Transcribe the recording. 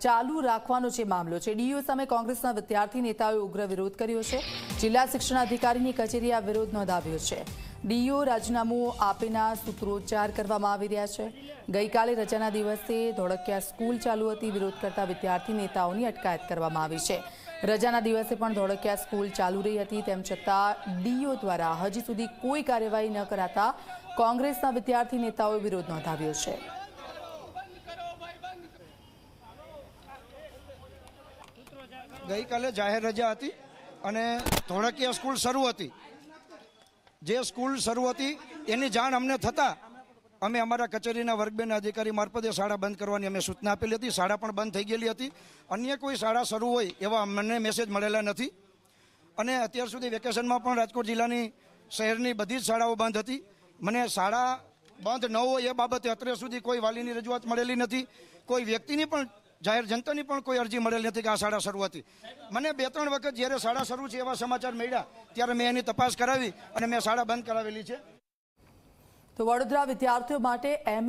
ચાલુ રાખવાનો જે મામલો છે. ડીયુ સામે કોંગ્રેસના વિદ્યાર્થી નેતાઓએ ઉગ્ર વિરોધ કર્યો છે. જિલ્લા શિક્ષણ અધિકારીની કચેરીએ આ વિરોધ નોંધાવ્યો છે. ડીયુ રાજીનામું આપીના સૂત્રોચ્ચાર કરવામાં આવી રહ્યા છે. ગઈકાલે રજાના દિવસે ધોળકિયા સ્કૂલ ચાલુ હતી. વિરોધ કરતા વિદ્યાર્થી નેતાઓની અટકાયત કરવામાં આવી છે. રજાના દિવસે પણ ધોળકિયા સ્કૂલ ચાલુ રહી હતી. તેમ છતાં ડીઓ દ્વારા હજી સુધી કોઈ કાર્યવાહી ન કરાતા કોંગ્રેસના વિદ્યાર્થી નેતાઓએ વિરોધ નોંધાવ્યો છે. ગઈકાલે જાહેર રજા હતી અને ધોળકીયા સ્કૂલ શરૂ હતી. જે સ્કૂલ શરૂ હતી, એની જાણ અમને થતાં અમે અમારા કચેરીના વર્ગબેન અધિકારી મારફતે શાળા બંધ કરવાની અમે સૂચના આપેલી હતી. શાળા પણ બંધ થઈ ગયેલી હતી. અન્ય કોઈ શાળા શરૂ હોય એવા અમને મેસેજ મળેલા નથી. અને અત્યાર સુધી વેકેશનમાં પણ રાજકોટ જિલ્લાની શહેરની બધી જ શાળાઓ બંધ હતી. મને શાળા બંધ ન હોય એ બાબતે અત્યાર સુધી કોઈ વાલીની રજૂઆત મળેલી નથી. કોઈ વ્યક્તિની પણ જાહેર જનતાની પણ કોઈ અરજી મળેલી નથી કે આ શાળા શરૂ હતી. મને બે ત્રણ વખત જ્યારે શાળા શરૂ છે એવા સમાચાર મળ્યા, ત્યારે મેં એની તપાસ કરાવી અને મેં શાળા બંધ કરાવેલી છે. તો વડોદરા વિદ્યાર્થીઓ માટે એમએસ